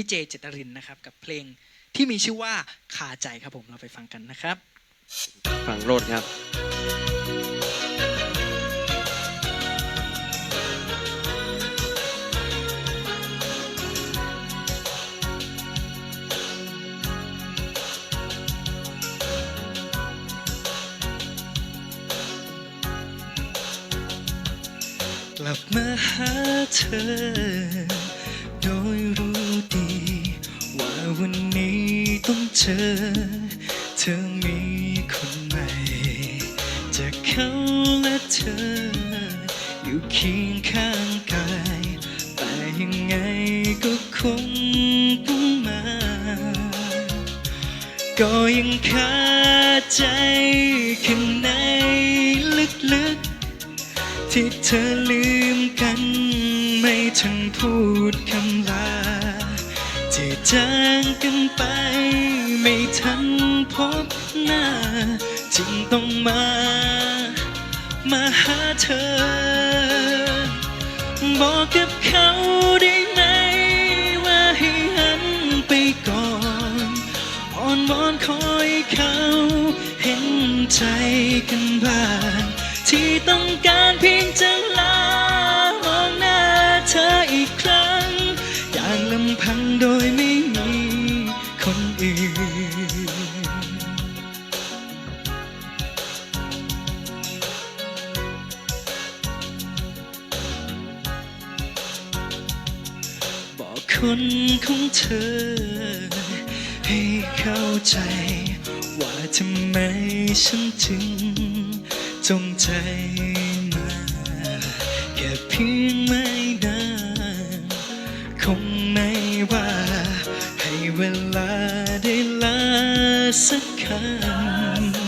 พี่เจเจตรินนะครับ กับเพลงที่มีชื่อว่าคาใจครับผมเราไปฟังกันนะครับ ฝั่งโรดครับ กลับมาหาเธอโดยรู้ดี วันนี้ต้องเจอ เธอมีคนใหม่จากเขาและเธอ อยู่เคียงข้างกายแต่ยังไงก็คงต้องมา ก็ยังคาใจข้างในลึกๆ ที่เธอลืมกันไม่ทันพูดคำลา ที่จางกันไป ไม่ทันพบหน้า จึงต้องมา มาหาเธอ บอกกับเขาได้ไหม ว่าให้หันไปก่อนอ่อนวอนคอยเขา เห็นใจกันบ้างที่ต้องการ คนของเธอ ให้เข้าใจ ว่าทำไมฉันถึงจงใจมาแค่เพียงไม่นานคงไม่ว่า ให้เวลาได้ลาสักค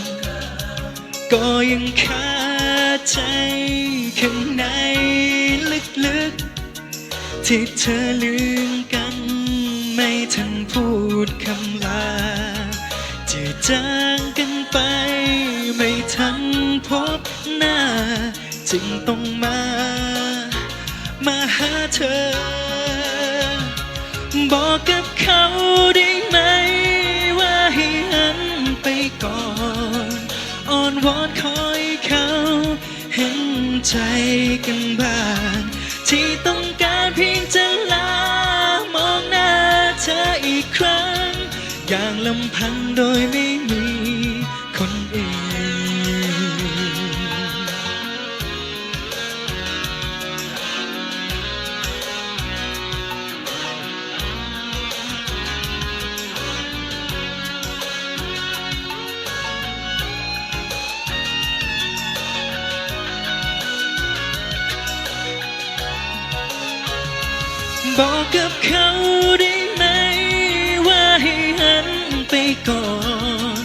ำก็ยังคาใจข้างใน ที่เธอลืมกัน ไม่ทันพูดคำลาจะจางกันไป ไม่ทันพบหน้า จึงต้องมา มาหาเธอ บอกกับเขาได้ไหม ว่าให้หันไปก่อนอ่อนวอนคอยเขา เห็นใจกันบ้าง ที่ต้องการเพียงจะลามองหน้าเธออีกครั้ง อย่างลำพังโดยไม่มี บอกกับเขาได้ไหม ว่าให้หันไปก่อน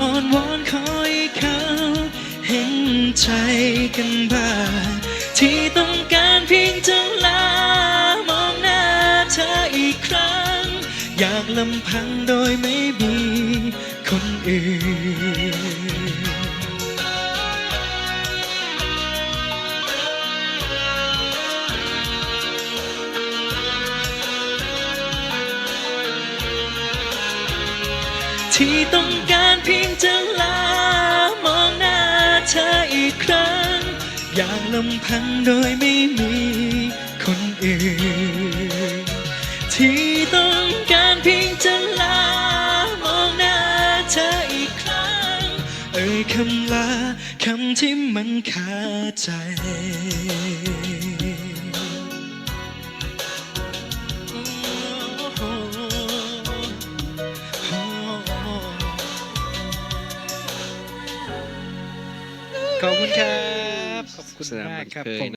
อ่อนวอนคอยเขาเห็นใจกันบ้างที่ต้องการเพียงจะลามองหน้าเธออีกครั้ง อยากลำพังโดยไม่มีคนอื่น ที่ต้องการเพียงจะลามองหน้าเธออีกครั้ง อย่างลำพังโดยไม่มีคนอื่น ที่ต้องการเพียงจะลามองหน้าเธออีกครั้ง เอ่ยคำลาคำที่มันคาใจ ขอบคุณครับ ขอบคุณแสดงมากมันครับเคยผม